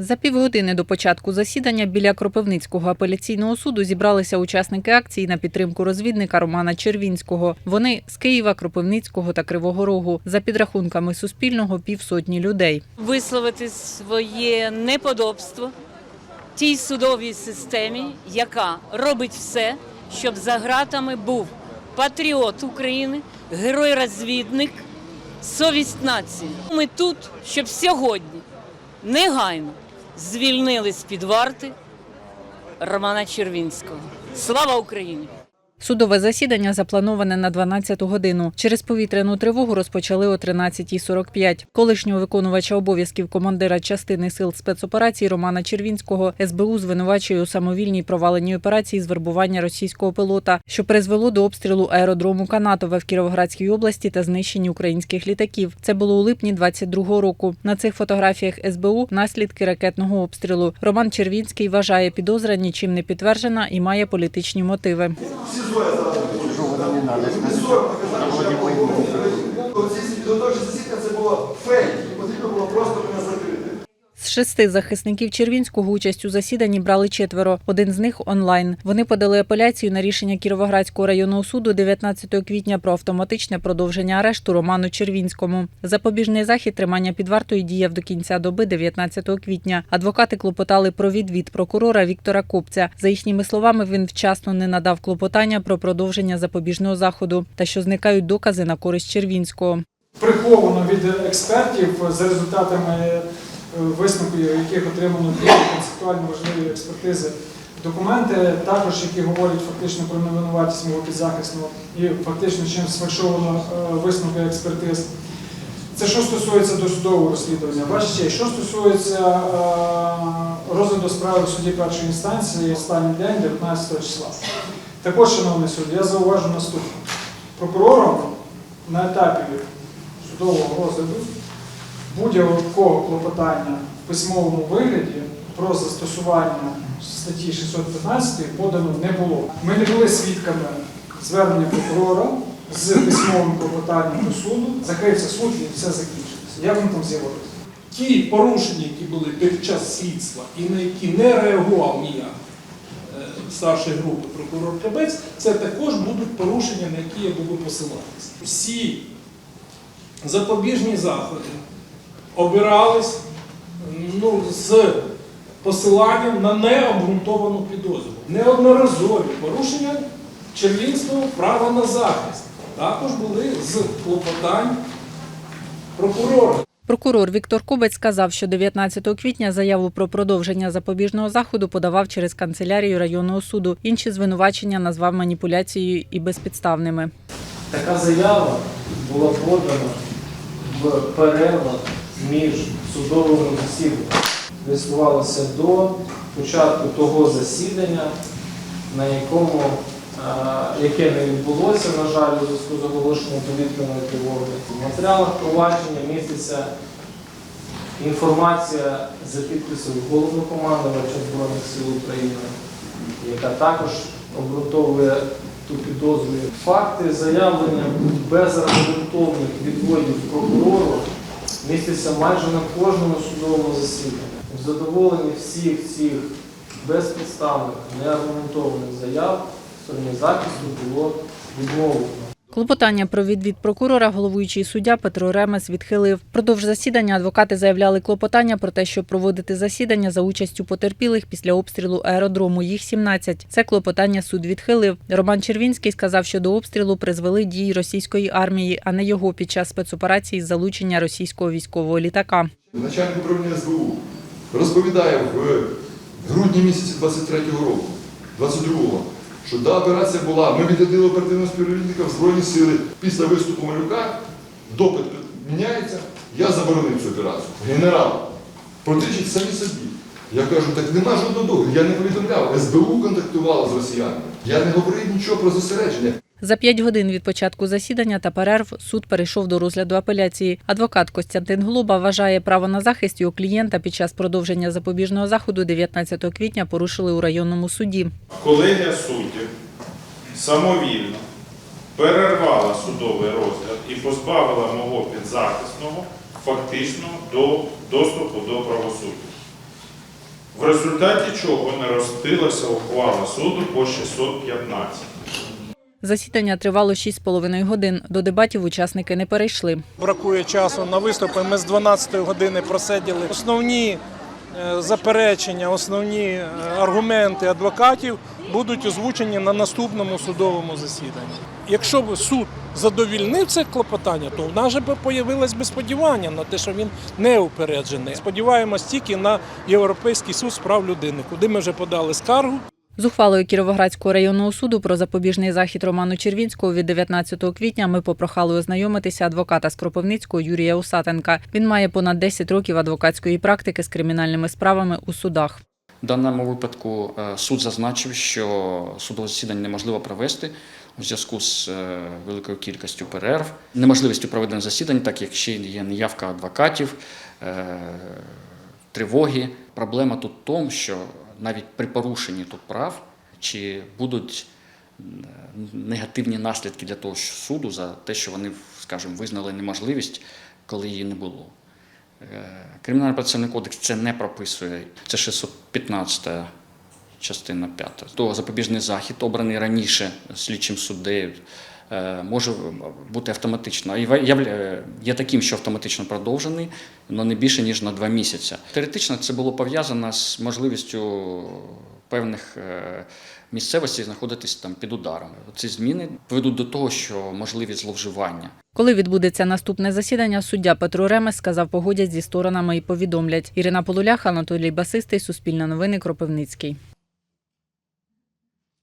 За півгодини до початку засідання біля Кропивницького апеляційного суду зібралися учасники акції на підтримку розвідника Романа Червінського. Вони з Києва, Кропивницького та Кривого Рогу. За підрахунками Суспільного півсотні людей. висловити своє неподобство тій судовій системі, яка робить все, щоб за ґратами був патріот України, герой-розвідник, совість нації. Ми тут, щоб сьогодні негайно звільнили з-під варти Романа Червінського. Слава Україні! Судове засідання заплановане на 12 годину. Через повітряну тривогу розпочали о 13.45. Колишнього виконувача обов'язків командира частини сил спецоперацій Романа Червінського СБУ звинувачує у самовільній проваленій операції з вербування російського пілота, що призвело до обстрілу аеродрому Канатове в Кіровоградській області та знищення українських літаків. Це було у липні 22-го року. На цих фотографіях СБУ наслідки ракетного обстрілу. Роман Червінський вважає підозра нічим не підтверджена і має політичні мотиви. Оці підготовчі засідання це була фейк, і потрібно було просто мене закрити. З шести захисників Червінського участь у засіданні брали четверо. Один з них онлайн. Вони подали апеляцію на рішення Кіровоградського районного суду 19 квітня про автоматичне продовження арешту Роману Червінському. Запобіжний захід тримання під вартою діяв до кінця доби 19 квітня. Адвокати клопотали про відвід прокурора Віктора Копця. За їхніми словами, він вчасно не надав клопотання про продовження запобіжного заходу та що зникають докази на користь Червінського. приховано від експертів за результатами висновків, яких отримано дві концептуально важливі експертизи. Документи також, які говорять фактично про невинуватість мого підзахисного і фактично чим сфальшовано е, висновки експертиз. Це що стосується досудового розслідування. Честь, що стосується е, розгляду справи в суді першої інстанції останній день, 19 числа. Також, шановний суд, я зауважу наступне. Прокурором на етапі судового розгляду будь-якого клопотання в письмовому вигляді про застосування статті 615 подано не було. Ми не були свідками звернення прокурора з письмовим клопотанням до суду, закрився суд і все закінчилося. Як воно там з'явилося? Ті порушення, які були під час слідства і на які не реагував ніяк е, старшої групи прокурор Кабець, це також будуть порушення, на які я буду посилатися. Всі запобіжні заходи обирались ну, з посиланням на необґрунтовану підозру. Неодноразові порушення червінського права на захист також були з клопотань прокурора. Прокурор Віктор Кубець сказав, що 19 квітня заяву про продовження запобіжного заходу подавав через канцелярію районного суду. Інші звинувачення назвав маніпуляцією і безпідставними. Така заява була подана в перервах між судовими засіданнями. Висувалася до початку того засідання, на якому, е, яке не відбулося, на жаль, у зв'язку з оголошенням повітряної тривоги. В матеріалах провадження міститься інформація за підписом головнокомандувача Збройних сил України, яка також обґрунтовує ту підозру. Факти заявлення безаргументовних відводів прокурору містяться майже на кожному судовому засіданні. В задоволенні всіх цих безпідставних, неаргументованих заяв стороні захисту було відмовлено. Клопотання про відвід прокурора головуючий суддя Петро Ремес відхилив. Продовж засідання адвокати заявляли клопотання про те, щоб проводити засідання за участю потерпілих після обстрілу аеродрому. Їх 17. Це клопотання суд відхилив. Роман Червінський сказав, що до обстрілу призвели дії російської армії, а не його під час спецоперації з залучення російського військового літака. Начальник управління СБУ розповідає в грудні місяці 23-го року, 22-го, що да, операція була, ми відрядили оперативного співробітника в Збройні сили. Після виступу Малюка допит міняється, я заборонив цю операцію. Генерал, протичить самі собі. Я кажу, так нема жодного договору, я не повідомляв. СБУ контактувала з росіянами. Я не говорив нічого про зосередження. За п'ять годин від початку засідання та перерв суд перейшов до розгляду апеляції. Адвокат Костянтин Глоба вважає право на захист його клієнта під час продовження запобіжного заходу 19 квітня порушили у районному суді. Колегія суддів самовільно перервала судовий розгляд і позбавила мого підзахисного фактично до доступу до правосуддя. в результаті чого не розтилася ухвала суду по 615. Засідання тривало 6,5 годин. До дебатів учасники не перейшли. бракує часу на виступи. Ми з 12 години просиділи. Основні е, заперечення, основні е, аргументи адвокатів будуть озвучені на наступному судовому засіданні. Якщо б суд задовільнив це клопотання, то в нас же б появилось би сподівання на те, що він не упереджений. Сподіваємось тільки на Європейський суд з прав людини, куди ми вже подали скаргу. З ухвалою Кіровоградського районного суду про запобіжний захід Роману Червінського від 19 квітня ми попрохали ознайомитися адвоката з Кропивницького Юрія Усатенка. Він має понад 10 років адвокатської практики з кримінальними справами у судах. В даному випадку е, суд зазначив, що судове засідання неможливо провести у зв'язку з е, великою кількістю перерв, неможливістю проведення засідань, так як ще є неявка адвокатів, е, тривоги. Проблема тут в тому, що навіть при порушенні тут прав чи будуть е, негативні наслідки для того що суду за те, що вони, скажімо, визнали неможливість, коли її не було. Е, Кримінальний процесуальний кодекс це не прописує. Це 615 частина 5. То запобіжний захід, обраний раніше слідчим суддею, може бути автоматично. І є таким, що автоматично продовжений, але не більше ніж на два місяці. Теоретично це було пов'язано з можливістю певних е, місцевостей знаходитись там під ударами. Ці зміни ведуть до того, що можливі зловживання. Коли відбудеться наступне засідання, суддя Петро Ремес сказав, погодять зі сторонами і повідомлять. Ірина Полулях, Анатолій Басистий, Суспільне новини, Кропивницький.